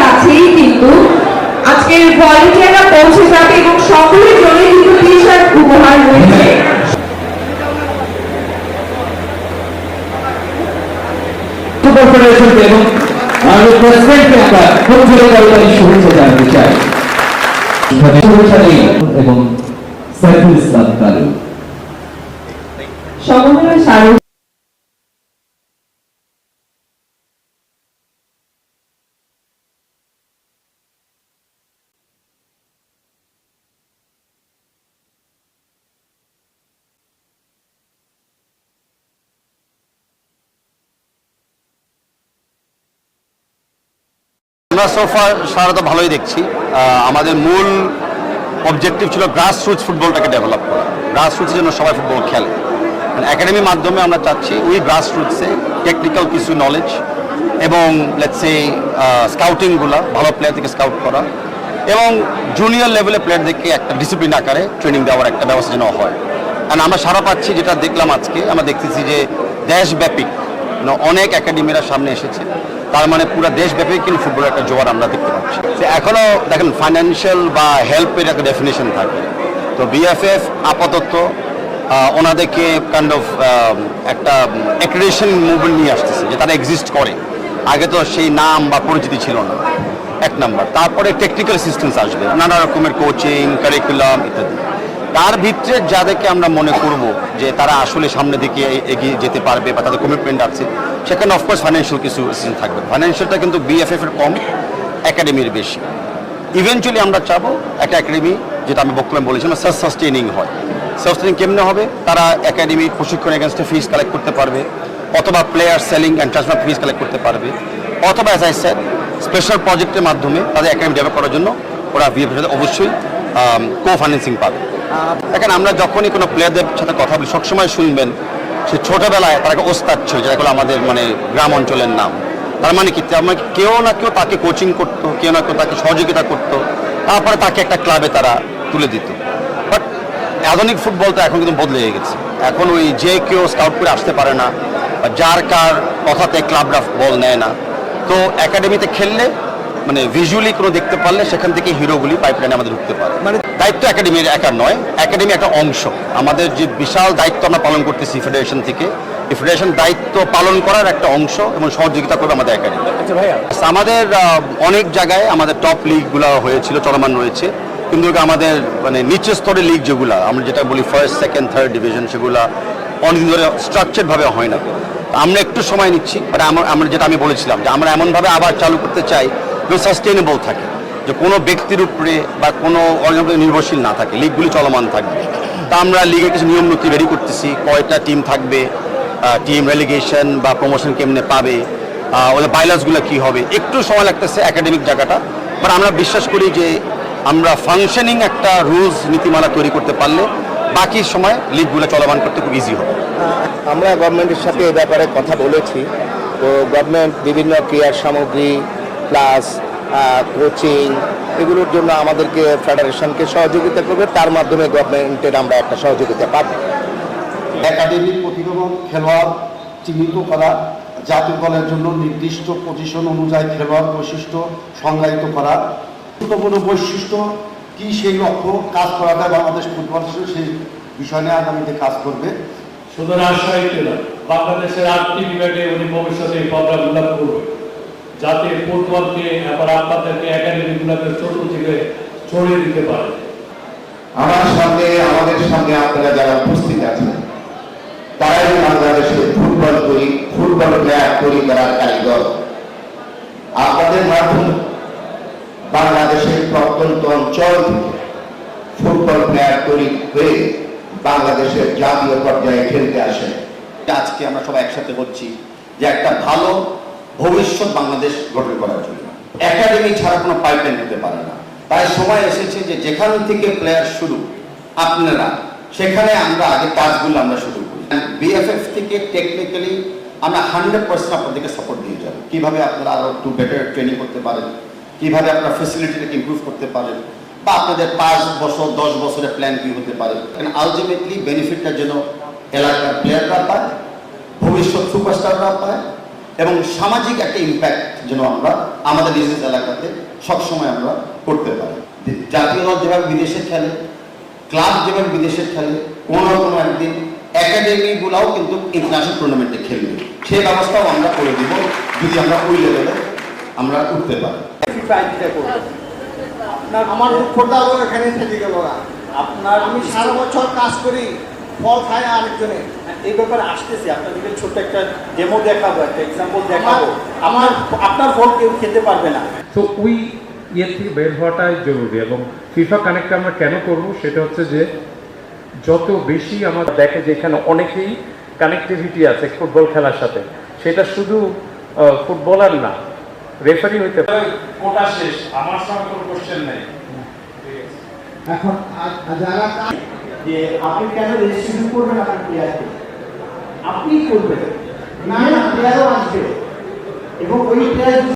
কাছেই কিন্তু আজকের ভলেন্টিয়াররা পৌঁছে যাবে এবং সকলের জন্য কিন্তু টি শার্ট উপহার রয়েছে। এবং আমাদের প্রেসিডেন্টকে আমরা খুব জোরে করতালি শুভেচ্ছা জানাতে চাই। শুভেচ্ছা নেই এবং সাইফুল ইসলাম কালু সমন্বয় আমরা সোফার সারা তো ভালোই দেখছি। আমাদের মূল অবজেক্টিভ ছিল গ্রাস রুটস ফুটবলটাকে ডেভেলপ করা। গ্রাস রুটসের জন্য সবাই ফুটবল খেলে। মানে একাডেমির মাধ্যমে আমরা চাচ্ছি ওই গ্রাস রুটসে টেকনিক্যাল কিছু নলেজ এবং লেটসে স্কাউটিংগুলো ভালো প্লেয়ার থেকে স্কাউট করা এবং জুনিয়র লেভেলে প্লেয়ারদেরকে একটা ডিসিপ্লিন আকারে ট্রেনিং দেওয়ার একটা ব্যবস্থা যেন হয়। কারণ আমরা সারা পাচ্ছি, যেটা দেখলাম আজকে, আমরা দেখতেছি যে দেশব্যাপী অনেক একাডেমিরা সামনে এসেছে। তার মানে পুরো দেশব্যাপী কিন্তু ফুটবলের একটা জোয়ার আমরা দেখতে পাচ্ছি। তো এখনও দেখেন ফাইন্যান্সিয়াল বা হেল্পের একটা ডেফিনেশন থাকে। তো বিএফএফ আপাতত ওনাদেরকে কাইন্ড অফ একটা অ্যাক্রিডেশন মুভমেন্ট নিয়ে আসতেছে, যে তারা এক্সিস্ট করে। আগে তো সেই নাম বা পরিচিতি ছিল না। এক নাম্বার তারপরে টেকনিক্যাল অ্যাসিস্ট্যান্স আসবে। নানা রকমের কোচিং কারিকুলাম ইত্যাদি। তার ভিতরে যাদেরকে আমরা মনে করব যে তারা আসলে সামনে দিকে এগিয়ে যেতে পারবে বা তাদের কমিটমেন্ট আছে, সেখানে অফকোর্স ফাইন্যান্সিয়াল কিছু অ্যাসিস্ট্যান্স থাকবে। ফাইন্যান্সিয়ালটা কিন্তু বিএফএফ এর কম একাডেমির বেশি। ইভেনচুয়ালি আমরা চাবো একটা একাডেমি যেটা আমি বক্তব্য বলেছিলাম সেলফ সাস্টেনিং হয়। সেলফ সাস্টেনিং কেমনে হবে? তারা একাডেমি প্রশিক্ষণ এগেনস্টে ফিস কালেক্ট করতে পারবে, অথবা player selling and transfer fees collect করতে পারবে, অথবা অ্যাজ আই স্যার স্পেশাল প্রজেক্টের মাধ্যমে তাদের একাডেমি ডেভেলপ করার জন্য ওরা বিএফএফ অবশ্যই কো ফাইন্যান্সিং পাবে। দেখেন, আমরা যখনই কোনো প্লেয়ারদের সাথে কথা বলি, সবসময় শুনবেন সে ছোটবেলায় তারা একটা ওস্তাদ ছিল, যেটা হলো আমাদের মানে গ্রাম অঞ্চলের নাম। তার মানে কি? তার মানে কেউ না কেউ তাকে কোচিং করতো, কেউ না কেউ তাকে সহযোগিতা করতো, তারপরে তাকে একটা ক্লাবে তারা তুলে দিত। বাট আধুনিক ফুটবল তো এখন কিন্তু বদলে গেছে। এখন ওই যে কেউ স্কাউট করে আসতে পারে না যার কার কথাতে ক্লাবরা বল নেয় না। তো একাডেমিতে খেললে মানে ভিজুয়ালি কোনো দেখতে পারলে সেখান থেকে হিরোগুলি পাইপলাইনে আমাদের ঢুকতে পারে। মানে দায়িত্ব একাডেমির একা নয় একাডেমি একটা অংশ। আমাদের যে বিশাল দায়িত্ব আমরা পালন করতেছি ফেডারেশন থেকে এই ফেডারেশন দায়িত্ব পালন করার একটা অংশ এবং সহযোগিতা করবে আমাদের একাডেমি আচ্ছা আমাদের অনেক জায়গায় আমাদের টপ লিগগুলো হয়েছিল চলমান রয়েছে। কিন্তু আমাদের মানে নিচের স্তরের লিগ যেগুলো আমরা যেটা বলি ফার্স্ট সেকেন্ড থার্ড ডিভিশন সেগুলো অনেকদিন ধরে স্ট্রাকচারভাবে হয় না। আমরা একটু সময় নিচ্ছি বাট আমরা আমরা যেটা আমি বলেছিলাম যে আমরা এমনভাবে আবার চালু করতে চাই সাস্টেনেবল থাকে। যে কোনো ব্যক্তির উপরে বা কোনো অর্গানাইজেশন নির্ভরশীল না থাকে। লিগগুলি চলমান থাকবে। তা আমরা লিগের কিছু নিয়ম নীতি রেডি করতেছি। কয়টা টিম থাকবে টিম রেলিগেশন বা প্রমোশন কেমনে পাবে ওদের বাইলাসগুলো কি হবে, একটু সময় লাগতেছে একাডেমিক জায়গাটা। বাট আমরা বিশ্বাস করি যে আমরা ফাংশনিং একটা রুলস নীতিমালা তৈরি করতে পারলে বাকি সময় লিগগুলো চলমান করতে খুব ইজি হবে। আমরা গভর্নমেন্টের সাথে এ ব্যাপারে কথা বলেছি। তো গভর্নমেন্ট বিভিন্ন ক্রীড়ার সামগ্রী প্লাস কোচিং এগুলোর জন্য আমাদেরকে ফেডারেশনকে সহযোগিতা করবে। তার মাধ্যমে গভর্নমেন্টের আমরা একটা সহযোগিতা পাবো। একাডেমির প্রতিভাবান খেলোয়াড় চিহ্নিত করা জাতীয় দলের জন্য নির্দিষ্ট পজিশন অনুযায়ী খেলোয়াড় বৈশিষ্ট্য সংজ্ঞায়িত করা। গুরুত্বপূর্ণ বৈশিষ্ট্য কি সেই লক্ষ্য কাজ করাটা বাংলাদেশ ফুটবল সেই বিষয় নিয়ে আগামীতে কাজ করবে। শুধু রাজশাহীতে না বাংলাদেশের আটটি বিভাগে উনি ভবিষ্যতে এই প্রোগ্রামগুলো করবে যাতে ফুটবলকে আবার আপনাদেরকে একাডেমিগুলোকে থেকে ছড়িয়ে দিতে পারে। আমার সঙ্গে আমাদের সঙ্গে আপনারা যারা উপস্থিত আছেন তারাই বাংলাদেশের ফুটবল করি ফুটবল প্লেয়ার তৈরি করার কারিগর। আপনাদের মাধ্যমে বাংলাদেশের প্রত্যন্ত অঞ্চল থেকে ফুটবল প্লেয়ার তৈরি হয়ে বাংলাদেশের জাতীয় পর্যায়ে খেলতে আসেন আজকে আমরা সবাই একসাথে করছি যে একটা ভালো ভবিষ্যৎ বাংলাদেশ গঠন করার জন্য। একাডেমি ছাড়া কোনো পাইপলাইন হতে পারে না। তাই সময় এসেছে যে যেখান থেকে প্লেয়ার শুরু, আপনারা, সেখানে আমরা আগে কাজগুলো আমরা শুরু করি। বিএফএফ থেকে টেকনিক্যালি আমরা হান্ড্রেড পার্সেন্ট আপনাদেরকে সাপোর্ট দিয়ে যাব। কীভাবে আপনারা আরও একটু বেটার ট্রেনিং করতে পারেন? কীভাবে আপনারা ফেসিলিটিটাকে ইমপ্রুভ করতে পারেন? বা আপনাদের পাঁচ বছর, দশ বছরের প্ল্যান কি হতে পারে? আলটিমেটলি বেনিফিটটা যেন এলাকার প্লেয়াররা পায়, ভবিষ্যৎ সুপারস্টাররা পায় এবং সামাজিক একটা ইম্প্যাক্ট যেন আমরা আমাদের নিজ নিজ এলাকাতে সবসময় আমরা করতে পারি। জাতীয় দল যেভাবে বিদেশে খেলে ক্লাব যেভাবে বিদেশে খেলে কোনো না কোনো একদিন একাডেমিগুলাও কিন্তু ইন্টারন্যাশনাল টুর্নামেন্টে খেলবে। সেই ব্যবস্থাও আমরা করে দিব যদি আমরা ওই লেভেলে আমরা উঠতে পারি। আমার দুঃখটাও এখানে থেকে গেল আপনার আমি সারা বছর কাজ করি। ফল খায় আরেকজনে। এই ব্যাপারে আসতেছি আপনাদেরকে ছোট্ট একটা ডেমো দেখাবো একটা এক্সাম্পল দেখাবো। আমার আপনার ফল কেউ খেতে পারবে না। তো ওই ইয়ে থেকে বের হওয়াটাই জরুরি এবং ফিফা কানেক্ট আমরা কেন করব সেটা হচ্ছে যে যত বেশি আমার দেখে যে এখানে অনেকেই কানেক্টিভিটি আছে ফুটবল খেলার সাথে সেটা শুধু ফুটবলার না রেফারি হইতে পারে। কোটা শেষ আমার সঙ্গে কোনো কোশ্চেন নেই। এখন যারা কাজ যে আপনি কেন রেজিস্ট্রেশন করবেন আপনার প্লেয়ারকে আপনি করবেন। না প্লেয়ারও আসবে। এবং ওই প্লেয়ার